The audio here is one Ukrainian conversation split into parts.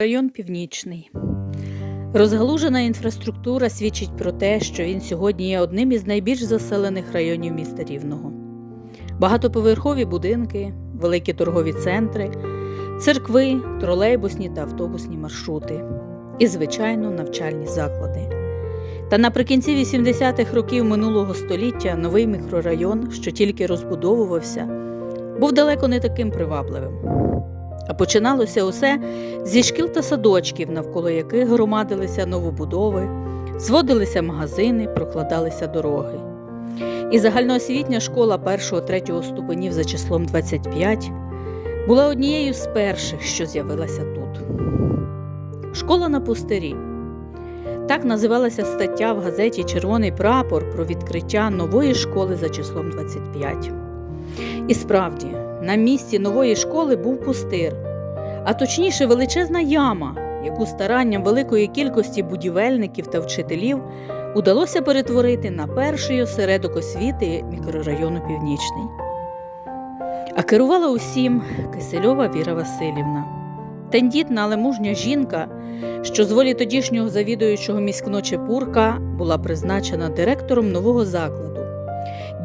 Район Північний. Розгалужена інфраструктура свідчить про те, що він сьогодні є одним із найбільш заселених районів міста Рівного. Багатоповерхові будинки, великі торгові центри, церкви, тролейбусні та автобусні маршрути і, звичайно, навчальні заклади. Та наприкінці 80-х років минулого століття новий мікрорайон, що тільки розбудовувався, був далеко не таким привабливим. А починалося усе зі шкіл та садочків, навколо яких громадилися новобудови, зводилися магазини, прокладалися дороги. І загальноосвітня школа 1-3 ступенів за числом 25 була однією з перших, що з'явилася тут. Школа на пустирі. Так називалася стаття в газеті Червоний прапор про відкриття нової школи за числом 25. І справді, на місці нової школи був пустир, а точніше величезна яма, яку старанням великої кількості будівельників та вчителів удалося перетворити на перший осередок освіти мікрорайону Північний. А керувала усім Кисельова Віра Васильівна, тендітна, але мужня жінка, що з волі тодішнього завідуючого міськно Чепурка була призначена директором нового закладу.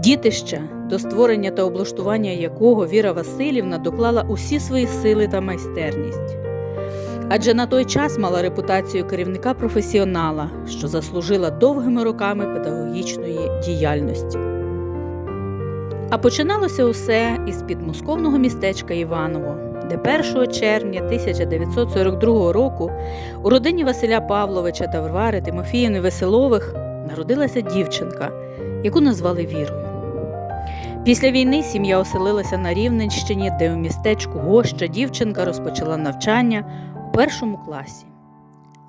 Дітища, до створення та облаштування якого Віра Васильівна доклала усі свої сили та майстерність. Адже на той час мала репутацію керівника професіонала, що заслужила довгими роками педагогічної діяльності. А починалося усе із підмосковного містечка Іваново, де 1 червня 1942 року у родині Василя Павловича та Варвари Тимофіївни Веселових народилася дівчинка, яку назвали Вірою. Після війни сім'я оселилася на Рівненщині, де у містечку Гоща дівчинка розпочала навчання у першому класі.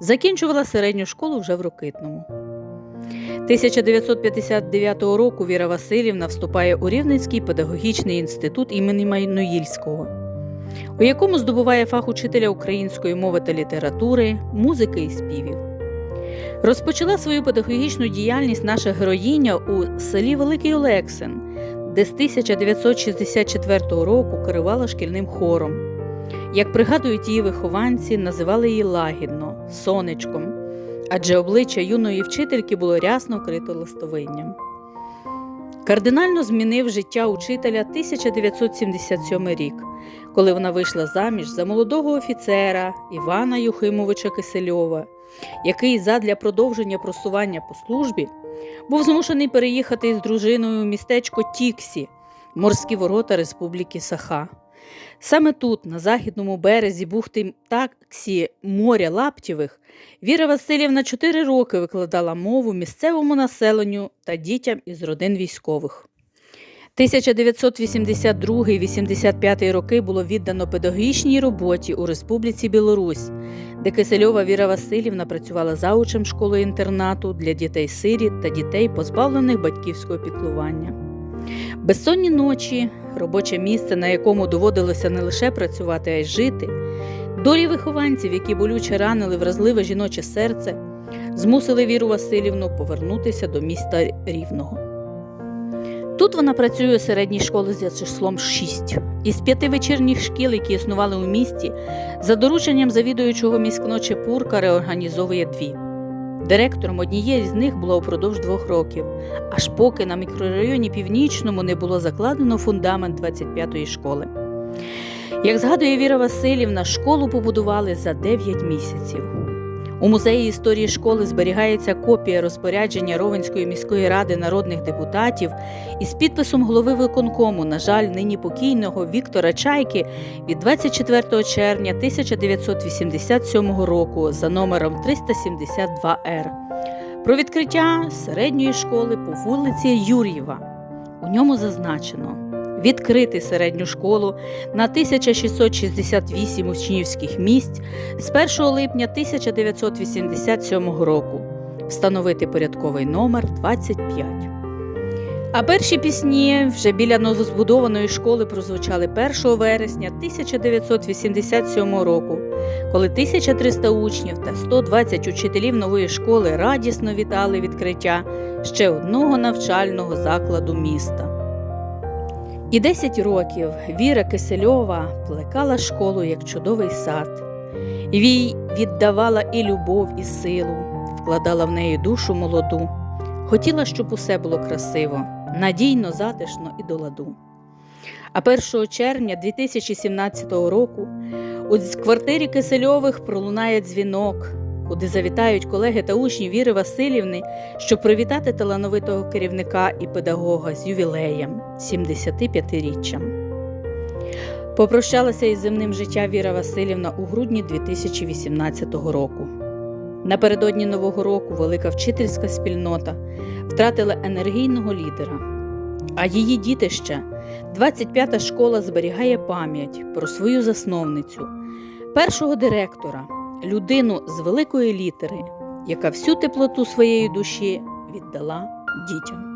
Закінчувала середню школу вже в Рокитному. 1959 року Віра Васильівна вступає у Рівненський педагогічний інститут імені Майноїльського, у якому здобуває фах учителя української мови та літератури, музики і співів. Розпочала свою педагогічну діяльність наша героїня у селі Великий Олексин, де з 1964 року керувала шкільним хором. Як пригадують її вихованці, називали її лагідно, сонечком, адже обличчя юної вчительки було рясно вкрито листовинням. Кардинально змінив життя учителя 1977 рік, коли вона вийшла заміж за молодого офіцера Івана Юхимовича Кисельова, який задля продовження просування по службі був змушений переїхати із дружиною у містечко Тіксі, морські ворота Республіки Саха. Саме тут, на західному березі бухти таксі моря Лаптєвих, Віра Васильівна чотири роки викладала мову місцевому населенню та дітям із родин військових. 1982-85 роки було віддано педагогічній роботі у Республіці Білорусь, де Кисельова Віра Васильівна працювала заучем школи інтернату для дітей сиріт та дітей, позбавлених батьківського піклування. Безсонні ночі, робоче місце, на якому доводилося не лише працювати, а й жити, долі вихованців, які болюче ранили вразливе жіноче серце, змусили Віру Васильівну повернутися до міста Рівного. Тут вона працює у середній школі за числом 6. Із п'яти вечірніх шкіл, які існували у місті, за дорученням завідуючого міськно Чепурка реорганізовує дві. Директором однієї з них була упродовж двох років, аж поки на мікрорайоні Північному не було закладено фундамент 25-ї школи. Як згадує Віра Васильівна, школу побудували за 9 місяців. У музеї історії школи зберігається копія розпорядження Ровенської міської ради народних депутатів із підписом голови виконкому, на жаль, нині покійного Віктора Чайки від 24 червня 1987 року за номером 372Р про відкриття середньої школи по вулиці Юр'єва. У ньому зазначено відкрити середню школу на 1668 учнівських місць з 1 липня 1987 року, встановити порядковий номер 25. А перші пісні вже біля новозбудованої школи прозвучали 1 вересня 1987 року, коли 1300 учнів та 120 учителів нової школи радісно вітали відкриття ще одного навчального закладу міста. І 10 років Віра Кисельова плекала школу як чудовий сад, Вій віддавала і любов, і силу, вкладала в неї душу молоду. Хотіла, щоб усе було красиво, надійно, затишно і до ладу. А 1 червня 2017 року у квартирі Кисельових пролунає дзвінок, куди завітають колеги та учні Віри Васильівни, щоб привітати талановитого керівника і педагога з ювілеєм 75-річчям. Попрощалася із земним життя Віра Васильівна у грудні 2018 року. Напередодні Нового року велика вчительська спільнота втратила енергійного лідера, а її дітище, 25-та школа, зберігає пам'ять про свою засновницю, першого директора, людину з великої літери, яка всю теплоту своєї душі віддала дітям.